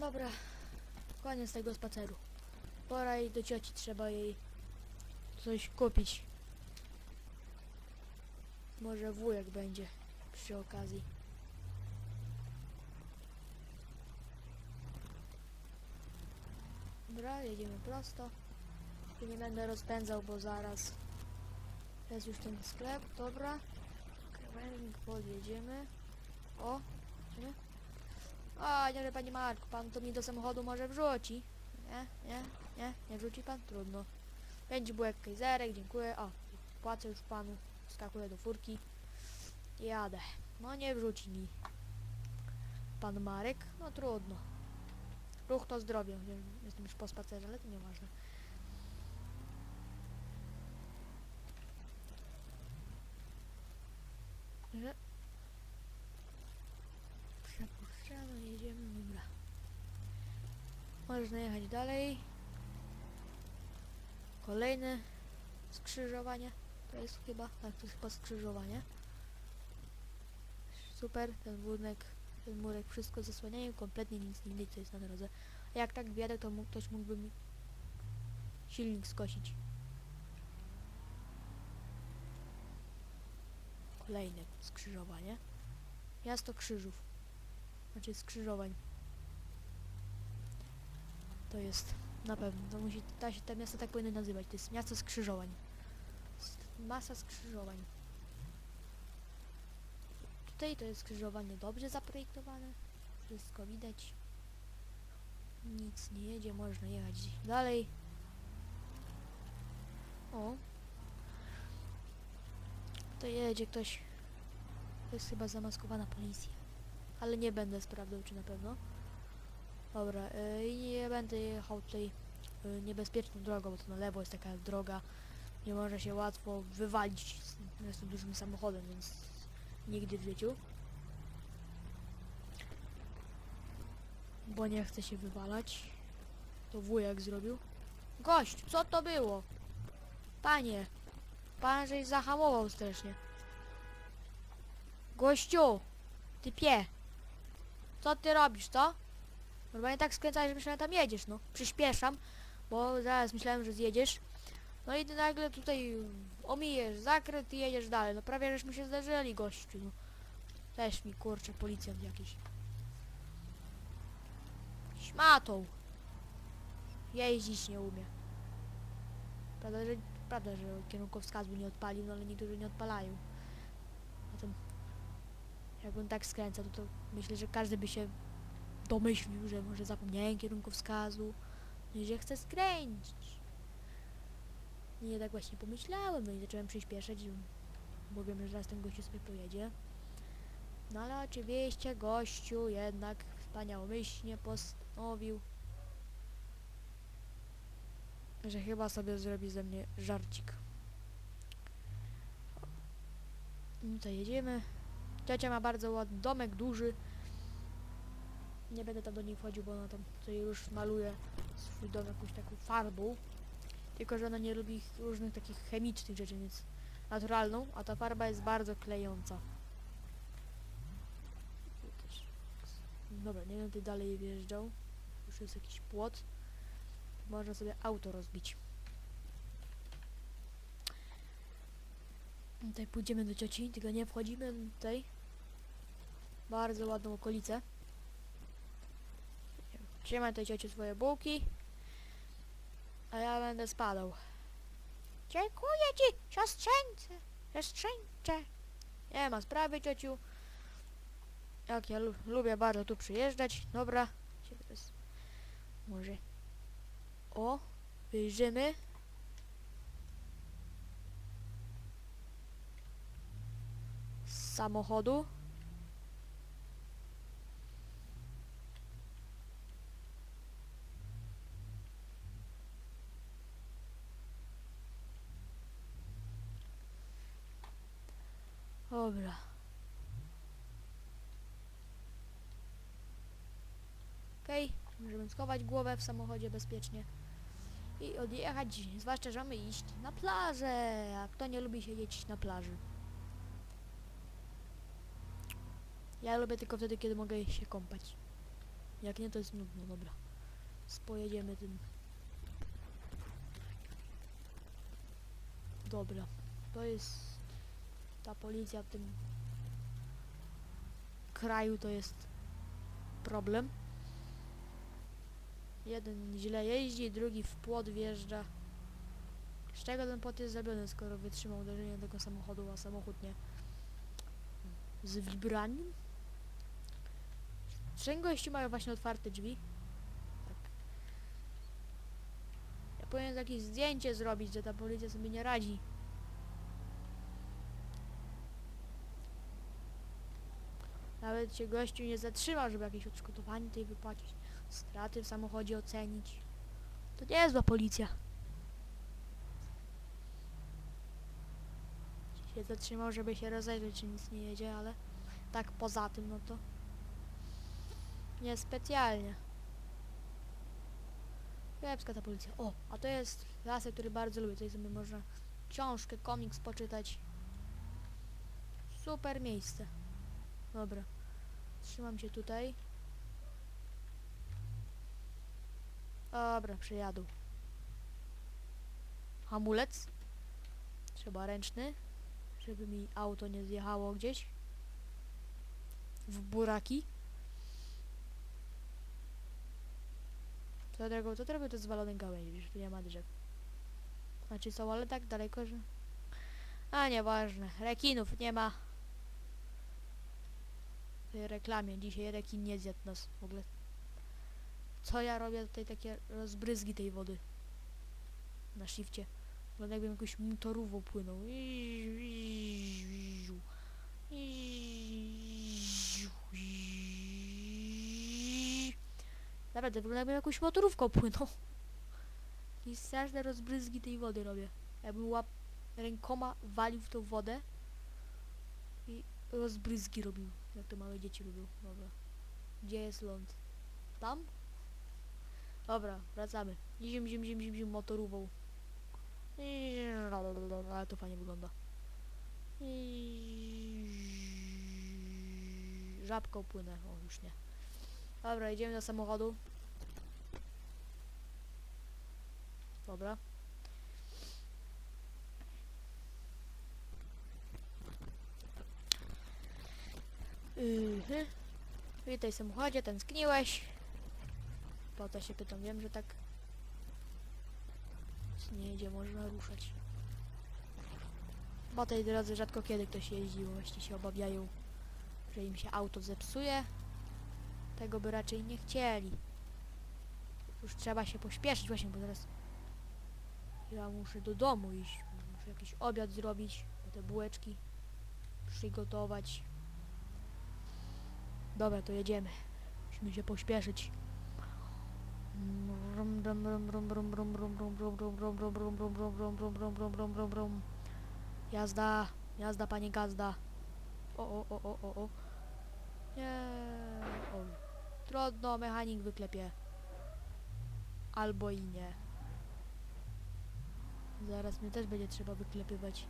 Dobra, koniec tego spaceru. Pora i do cioci trzeba jej coś kupić. Może wujek będzie przy okazji. Dobra, jedziemy prosto. Tu nie będę rozpędzał, bo zaraz jest już ten sklep. Dobra. Krawężnik podjedziemy. O, nie? A, nie, panie Marku, pan to mi do samochodu może wrzuci. Nie, nie, nie, nie wrzuci pan? Trudno. Będzie bułek kajzerek, dziękuję. O, płacę już panu. Skakuję do furki. Jadę. No nie wrzuci mi pan Marek. No trudno. Ruch to zdrowie. Jestem już po spacerze, ale to nieważne. Że... Przepuszczamy, jedziemy, dobra. Można jechać dalej. Kolejne skrzyżowanie. To jest chyba, tak, to jest chyba skrzyżowanie. Super, ten budynek, ten murek, wszystko zasłaniają, kompletnie nic nie widać, co jest na drodze. A jak tak wjadę, to mógł, ktoś mógłby mi silnik skosić. Kolejne skrzyżowanie. Miasto Krzyżów. Znaczy skrzyżowań. To jest na pewno. To musi, ta, się- te miasta tak powinny nazywać. To jest miasto skrzyżowań. Masa skrzyżowań. Tutaj to jest skrzyżowanie dobrze zaprojektowane. Wszystko widać. Nic nie jedzie, można jechać dalej. O. To jedzie ktoś. To jest chyba zamaskowana policja. Ale nie będę sprawdzał, czy na pewno. Dobra, y, nie będę jechał tutaj y, niebezpieczną drogą, bo to na lewo jest taka droga. Nie może się łatwo wywalić z tym dużym samochodem, więc nigdy w życiu. Bo nie chce się wywalać. To wujek zrobił. Gość, co to było? Panie, pan żeś zahamował strasznie. Gościu, ty pie. Co ty robisz, co? Normalnie tak skręcałeś, że myślałem, tam jedziesz, no. Przyspieszam, bo zaraz myślałem, że zjedziesz. No i nagle tutaj omijesz zakręt i jedziesz dalej. No prawie żeśmy się zderzyli, gościu. No. Też mi kurczę, policjant jakiś. Śmatą. Jeździć nie umie. Prawda, że, prawda, że kierunkowskazu nie odpalił, no ale niektórzy nie odpalają. Zatem jakbym tak skręcał, to, to myślę, że każdy by się domyślił, że może zapomniałem kierunkowskazu no i że chcę skręcić. I ja tak właśnie pomyślałem, no i zacząłem przyspieszać, bo wiem, że zaraz ten gościu sobie pojedzie. No ale oczywiście gościu jednak wspaniałomyślnie postanowił, że chyba sobie zrobi ze mnie żarcik. No to jedziemy. Ciocia ma bardzo ładny domek, duży. Nie będę tam do niej wchodził, bo ona tam sobie już maluje swój dom jakąś taką farbą. Tylko, że ona nie lubi różnych takich chemicznych rzeczy, więc naturalną, a ta farba jest bardzo klejąca. Dobra, nie będę dalej wjeżdżał. Już jest jakiś płot. Można sobie auto rozbić. Tutaj pójdziemy do cioci, tylko nie wchodzimy tutaj. Bardzo ładną okolicę. Trzymaj tutaj ciociu swoje bułki. A ja będę spadał. Dziękuję ci, siostrzeńce, siostrzeńcze. Nie ma sprawy, ciociu. Jak ja lu lubię bardzo tu przyjeżdżać. Dobra. Może. O, wyjrzymy. Z samochodu. Dobra. Okej, możemy schować głowę w samochodzie bezpiecznie i odjechać, zwłaszcza, że mamy iść na plażę, a kto nie lubi siedzieć na plaży? Ja lubię tylko wtedy, kiedy mogę się kąpać. Jak nie, to jest nudno, dobra. Spojedziemy tym. Dobra. To jest... Ta policja w tym kraju to jest problem. Jeden źle jeździ, drugi w płot wjeżdża. Z czego ten płot jest zrobiony, skoro wytrzymał uderzenie tego samochodu, a samochód nie? Z wibraniem? Trzech gości mają właśnie otwarte drzwi. Tak. Ja powinien jakieś zdjęcie zrobić, że ta policja sobie nie radzi. Nawet się gościu nie zatrzymał, żeby jakieś odszkodowanie tej wypłacić. Straty w samochodzie ocenić. To nie jest zła policja. Się zatrzymał, żeby się rozejrzeć, czy nic nie jedzie, ale tak poza tym, no to niespecjalnie. Kiepska ta policja. O, a to jest lasek, który bardzo lubię. Tutaj sobie można książkę, komiks poczytać. Super miejsce. Dobra. Trzymam się tutaj. Dobra, przejadą. Hamulec. Trzeba ręczny, żeby mi auto nie zjechało gdzieś. W buraki. Co drogą, co to robią te zwalone gałęzi, że tu nie ma drzew. Znaczy są, ale tak daleko, że... A, nieważne. Rekinów nie ma. Reklamie. Dzisiaj rekin nie zjadł nas w ogóle. Co ja robię tutaj takie rozbryzgi tej wody. Na shifcie. Wygląda jakbym jakąś motorówą płynął. Naprawdę, wygląda jakbym jakąś motorówką płynął. I straszne rozbryzgi tej wody robię. Jakbym łap rękoma walił w tą wodę i rozbryzgi robił. Jak to małe dzieci lubią. Dobra. Gdzie jest ląd? Tam? Dobra, wracamy. Zim, zim, zim, zim, zim, motorówą. Ale to fajnie wygląda. Żabką płynę. O, już nie. Dobra, idziemy do samochodu. Dobra. Witaj samochodzie, tęskniłeś. Po to się pytam, wiem, że tak nie jedzie, można ruszać. Po tej drodze rzadko kiedy ktoś jeździ, bo właśnie się obawiają, że im się auto zepsuje. Tego by raczej nie chcieli. Już trzeba się pośpieszyć właśnie, bo teraz ja muszę do domu iść. Muszę jakiś obiad zrobić, te bułeczki przygotować. Dobra, to jedziemy. Musimy się pośpieszyć. Jazda, jazda panie gazda. O, o, o, o, o, o. Nie. Oj. Trudno, mechanik wyklepie. Albo i nie. Zaraz mnie też będzie trzeba wyklepywać.